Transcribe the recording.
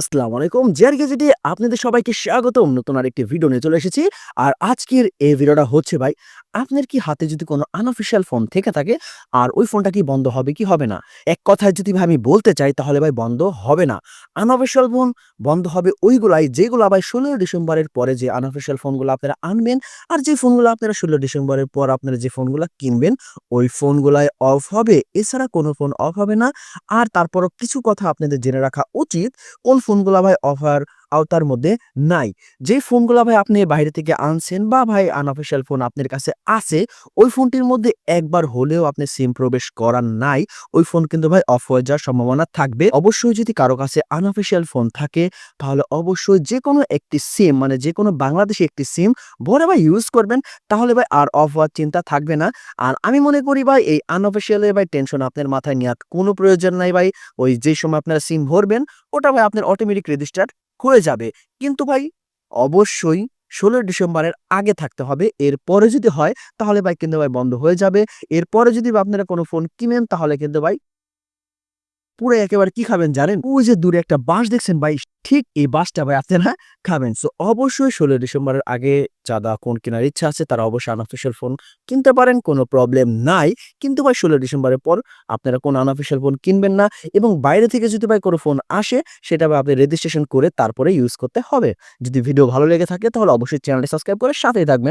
আসসালামু আলাইকুম। জেআর গেজেটে আপনাদের সবাইকে স্বাগতম। নতুন আরেকটি ভিডিও নিয়ে চলে এসেছি। আর আজকের এই ভিডিওটা হচ্ছে ভাই, আপনার কি হাতে যদি কোনো আনঅফিসিয়াল ফোন থেকে থাকে, আর ওই ফোনটা কি বন্ধ হবে, কি হবে না? এক কথায় যদি ভাই আমি বলতে চাই, তাহলে ভাই বন্ধ হবে না। আনঅফিসিয়াল ফোন বন্ধ হবে ওইগুলাই, যেগুলো ভাই ষোলোই ডিসেম্বরের পরে যে আনঅফিসিয়াল ফোনগুলো আপনারা আনবেন, আর যে ফোনগুলো আপনারা ষোলো ডিসেম্বরের পর আপনারা যে ফোনগুলো কিনবেন, ওই ফোনগুলাই অফ হবে। এছাড়া কোনো ফোন অফ হবে না। আর তারপরও কিছু কথা আপনাদের জেনে রাখা উচিত, কোন ফোনগুলা ভাই অফার আওতার মধ্যে নাই। যে ফোনগুলো ভাই আপনি বাইরে থেকে আনছেন বা ভাই আনঅফিসিয়াল ফোন আপনার কাছে আছে, ওই ফোনটির মধ্যে একবার হলেও আপনি সিম প্রবেশ করার নাই, ওই ফোন কিন্তু ভাই অফ হয়ে যাওয়ার সম্ভাবনা থাকবে। অবশ্যই যদি কারও কাছে আনঅফিসিয়াল ফোন থাকে, তাহলে অবশ্যই যে কোনো একটি সিম মানে যে কোনো বাংলাদেশি একটি সিম ভরে ভাই ইউজ করবেন, তাহলে ভাই আর অফ হওয়ার চিন্তা থাকবে না। আর আমি মনে করি ভাই এই আনঅফিসিয়ালে ভাই টেনশন আপনার মাথায় নেওয়ার কোনো প্রয়োজন নাই ভাই, ওই যে সময় আপনারা সিম ভরবেন, ওটা ভাই আপনার অটোমেটিক রেজিস্টার হয়ে যাবে। কিন্তু ভাই, অবশ্যই ষোলো ডিসেম্বরের আগে থাকতে হবে। এরপরে যদি হয়, তাহলে ভাই কিন্তু ভাই বন্ধ হয়ে যাবে। এরপরে যদি আপনারা কোনো ফোন কিনেন, তাহলে কিন্তু ভাই পুরো একেবারে কি খাবেন জানেন? ওই যে দূরে একটা বাস দেখছেন ভাই? ঠিক এই বাসটা ভাই আপনারা খাবেন। সো অবশ্যই ষোলো ডিসেম্বরের আগে যারা ফোন কেনার ইচ্ছা আছে তারা অবশ্যই আনঅফিসিয়াল ফোন কিনতে পারেন, কোনো প্রবলেম নাই। কিন্তু ভাই ষোলো ডিসেম্বরের পর আপনারা কোনো আনঅফিসিয়াল ফোন কিনবেন না এবং বাইরে থেকে যদি ভাই কোনো ফোন আসে, সেটা ভাই আপনি রেজিস্ট্রেশন করে তারপরে ইউজ করতে হবে। যদি ভিডিও ভালো লেগে থাকে তাহলে অবশ্যই চ্যানেলটি সাবস্ক্রাইব করে সাথেই থাকবেন।